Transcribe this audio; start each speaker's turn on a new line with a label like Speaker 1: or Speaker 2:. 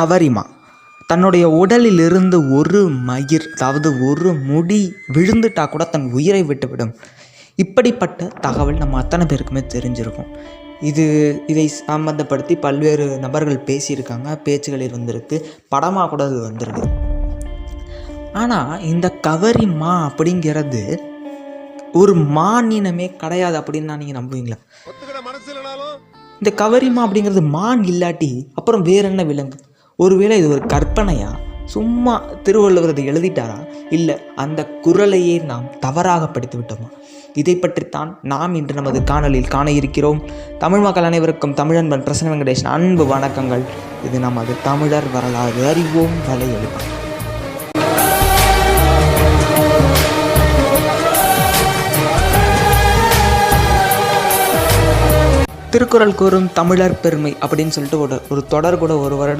Speaker 1: கவரிமா தன்னுடைய உடலிலிருந்து ஒரு மயிர் அதாவது ஒரு முடி விழுந்துட்டா கூட தன் உயிரை விட்டுவிடும். இப்படிப்பட்ட தகவல் நம்ம அத்தனை பேருக்குமே தெரிஞ்சிருக்கும். இது இதை சம்மந்தப்படுத்தி பல்வேறு நபர்கள் பேசியிருக்காங்க பேச்சுகள் இருந்திருக்கு படமாக கூட அது வந்திருக்கு. ஆனால் இந்த கவரிமா அப்படிங்கிறது ஒரு மானினமே கிடையாது அப்படின்னு நீங்கள் நம்புவீங்களா? இந்த கவரிமா அப்படிங்கிறது மான் இல்லாட்டி அப்புறம் வேற என்ன விலங்கு? ஒருவேளை இது ஒரு கற்பனையா? சும்மா திருவள்ளுவர் அதை எழுதிட்டாரா? இல்லை அந்த குரலையே நாம் தவறாக படித்து விட்டோமா? இதை பற்றித்தான் நாம் இன்று நமது காணொலியில் காண இருக்கிறோம் தமிழ் மக்கள் அனைவருக்கும் தமிழன்பன் பிரசன்ன வெங்கடேஷன் அன்பு வணக்கங்கள். இது நமது தமிழர் வரலாறு. அறிவோம் வலை எழுப்போம் திருக்குறள் கூறும் தமிழர் பெருமை அப்படின்னு சொல்லிட்டு ஒரு ஒரு தொடர் கூட ஒரு வருடத்துக்கு